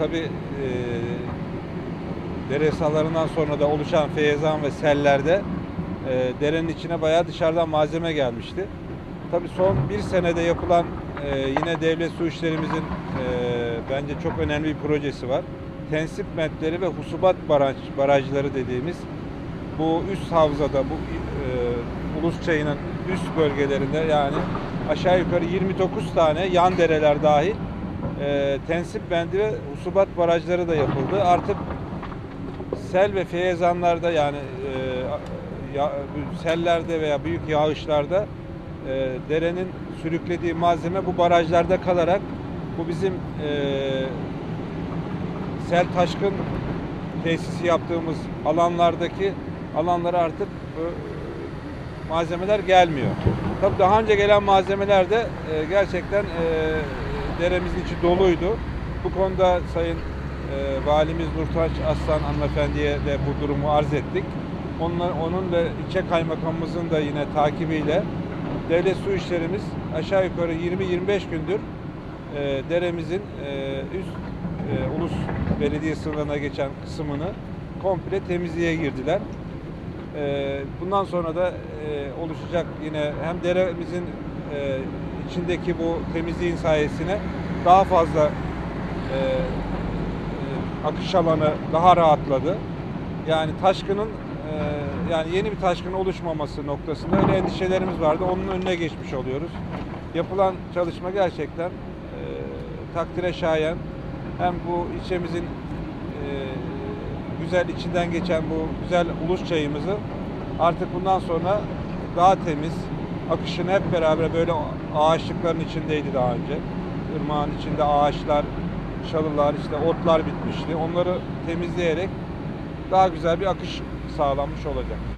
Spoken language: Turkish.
tabii e, dere sahalarından sonra da oluşan feyzan ve sellerde e, derenin içine bayağı dışarıdan malzeme gelmişti. Tabii son bir senede yapılan e, yine devlet su işlerimizin e, bence çok önemli bir projesi var. Tensip metleri ve husubat baraj, barajları dediğimiz bu üst havzada, bu e, Ulus Çayı'nın üst bölgelerinde yani aşağı yukarı 29 tane yan dereler dahil e, tensip bendi ve husubat barajları da yapıldı. Artık sel ve feyzanlarda yani e, ya, sellerde veya büyük yağışlarda e, derenin sürüklediği malzeme bu barajlarda kalarak bu bizim e, sel taşkın tesisi yaptığımız alanlardaki alanlara artık malzemeler gelmiyor. Tabii daha önce gelen malzemeler de e, gerçekten e, deremizin içi doluydu. Bu konuda Sayın e, Valimiz Nurtaç Aslan hanımefendiye de bu durumu arz ettik. Onunla, onun ve ilçe kaymakamımızın da yine takibiyle devlet su işlerimiz aşağı yukarı 20-25 gündür e, deremizin e, üst e, ulus belediye sınırlarına geçen kısmını komple temizliğe girdiler. E, bundan sonra da e, oluşacak yine hem deremizin e, içindeki bu temizliğin sayesine daha fazla e, e, akış alanı daha rahatladı. Yani taşkının e, yani yeni bir taşkın oluşmaması noktasında öyle endişelerimiz vardı. Onun önüne geçmiş oluyoruz. Yapılan çalışma gerçekten e, takdire şayan. Hem bu ilçemizin e, güzel içinden geçen bu güzel ulus çayımızı artık bundan sonra daha temiz, akışını hep beraber böyle ağaçlıkların içindeydi daha önce. Irmağın içinde ağaçlar, çalılar, işte otlar bitmişti. Onları temizleyerek daha güzel bir akış sağlanmış olacak.